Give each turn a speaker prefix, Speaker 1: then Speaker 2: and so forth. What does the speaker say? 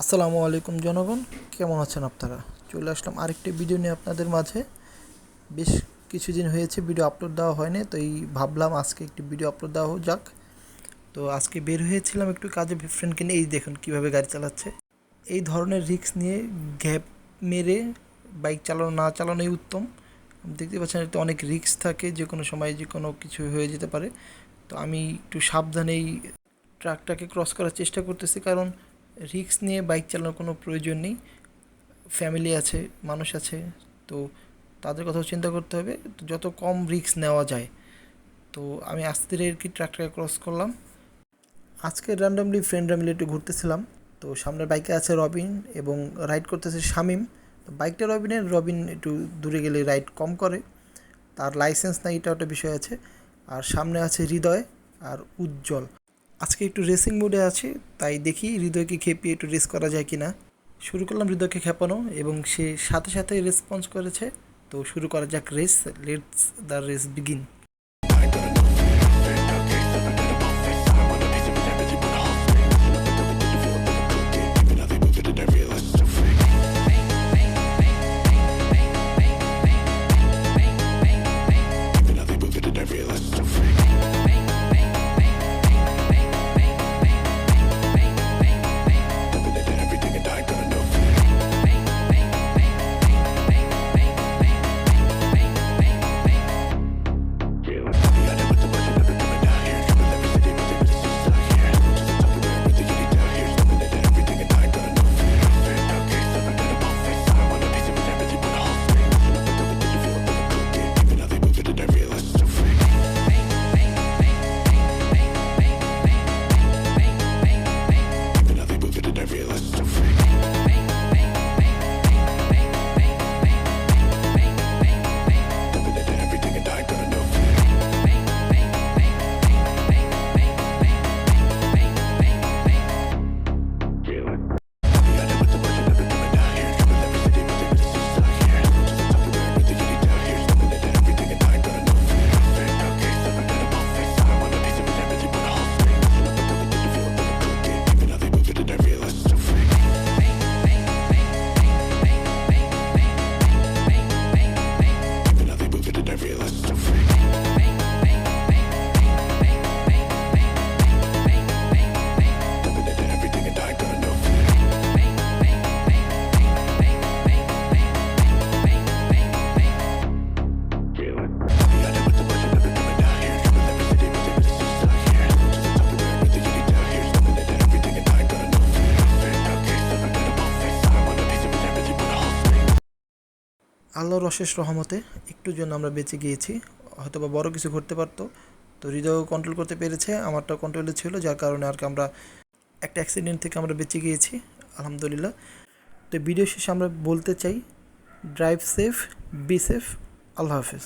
Speaker 1: আসসালামু আলাইকুম জনগণ, কেমন আছেন আপনারা? চলে আসলাম আরেকটি ভিডিও নিয়ে আপনাদের মাঝে। বেশ কিছুদিন হয়েছে ভিডিও আপলোড দেওয়া হয়নি, তো এই ভাবলাম আজকে একটি ভিডিও আপলোড দেওয়া হোক, যাক। তো আজকে বের হয়েছিলাম একটু কাজে ফ্রেন্ডকে নিয়ে। এই দেখুন কীভাবে গাড়ি চালাচ্ছে। এই ধরনের রিস্ক নিয়ে গ্যাপ মেরে বাইক চালানো, না চালানোই উত্তম। দেখতে পাচ্ছেন এতে অনেক রিস্ক থাকে, যে কোনো সময় যে কোনো কিছু হয়ে যেতে পারে। তো আমি একটু সাবধানেই ট্রাকটাকে ক্রস করার চেষ্টা করতেছি, কারণ রিস্ক নিয়ে বাইক চালানোর কোনো প্রয়োজন নেই। ফ্যামিলি আছে, মানুষ আছে, তো তাদের কথাও চিন্তা করতে হবে। যত কম রিক্স নেওয়া যায়, তো আমি আস্তে ধীরে কি ট্রাকটাকে ক্রস করলাম। আজকে র্যান্ডামলি ফ্রেন্ডরা মিলে একটু ঘুরতেছিলাম, তো সামনের বাইকে আছে রবিন এবং রাইড করতেছে শামিম। তো বাইকটা রবিনের, রবিন একটু দূরে গেলে রাইড কম করে। তার লাইসেন্স নাই এটা একটা বিষয় আছে। আর সামনে আছে হৃদয় আর উজ্জ্বল। আজকে একটু রেসিং মোডে আছে, তাই দেখি হৃদয়কে খেপিয়ে একটু রেস করা যায় কি না শুরু করলাম হৃদয়কে খেপানো এবং সে সাথে সাথে রেসপন্স করেছে। তো শুরু করা যাক race let's the race begin আল্লাহর অশেষ রহমতে একটু জন্য আমরা বেঁচে গিয়েছি। হয়তো বা বড়ো কিছু ঘটতে পারতো, তো হৃদয় কন্ট্রোল করতে পেরেছে আমারটা কন্ট্রোলে ছিল, যার কারণে আর কি আমরা একটা অ্যাক্সিডেন্ট থেকে আমরা বেঁচে গিয়েছি, আলহামদুলিল্লাহ। তো ভিডিও শেষে আমরা বলতে চাই ড্রাইভ সেফ বি সেফ আল্লাহ হাফেজ।